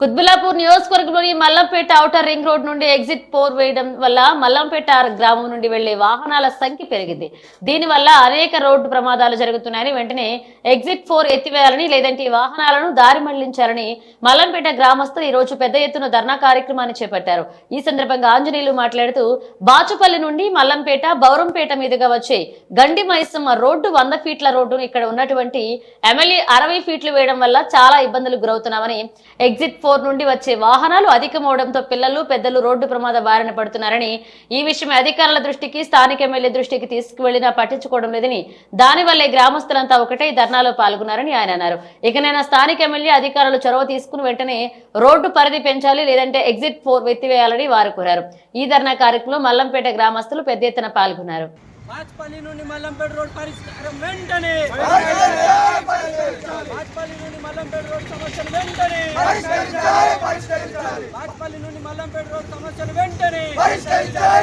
కుత్బులాపూర్ నియోజకవర్గంలోని Mallampet outer ring road నుండి exit pour వేయడం వల్ల మల్లంపేట గ్రామం నుండి వెళ్ళే వాహనాల సంఖ్య పెరిగింది. దీనివల్ల అనేక రోడ్డు ప్రమాదాలు జరుగుతున్నాయని వెంటనే ఎగ్జిట్ ఫోర్ ఎత్తివేయాలని లేదంటే వాహనాలను దారి మళ్ళించాలని మల్లంపేట గ్రామస్తులు ఈ రోజు పెద్ద ఎత్తున ధర్నా కార్యక్రమాన్ని చేపట్టారు. ఈ సందర్భంగా ఆంజనేయులు మాట్లాడుతూ బాచుపల్లి నుండి మల్లంపేట బౌరంపేట మీదుగా వచ్చే గండి మైసమ్మ రోడ్డు వంద ఫీట్ల రోడ్డును ఇక్కడ ఉన్నటువంటి ఎమ్మెల్యే అరవై ఫీట్లు వేయడం వల్ల చాలా ఇబ్బందులు గురవుతున్నామని ఎగ్జిట్ ఫోర్ నుండి వచ్చే వాహనాలు అధికమవడంతో పిల్లలు పెద్దలు రోడ్డు ప్రమాద బారిన పడుతున్నారని ఈ విషయం అధికారుల దృష్టికి స్థానిక ఎమ్మెల్యే దృష్టికి తీసుకువెళ్ళినా పట్టించుకోవడం లేదని దానివల్లే గ్రామస్తులంతా ఒకటే ధర్నాలో పాల్గొన్నారని ఆయన అన్నారు. ఇకనైనా స్థానిక ఎమ్మెల్యే అధికారులు చొరవ తీసుకుని వెంటనే రోడ్డు పరిధి పెంచాలి లేదంటే ఎగ్జిట్ ఫోర్ ఎత్తివేయాలని వారు కోరారు. ఈ ధర్నా కార్యక్రమంలో మల్లంపేట గ్రామస్తులు పెద్ద ఎత్తున పాల్గొన్నారు. నుండి మల్లంపేట రోడ్ పరిష్కారం వెంటనే! సమస్యలు వెంటనే. బాచ్పల్లి నుండి మల్లంపేట రోడ్ సమస్యలు వెంటనే. We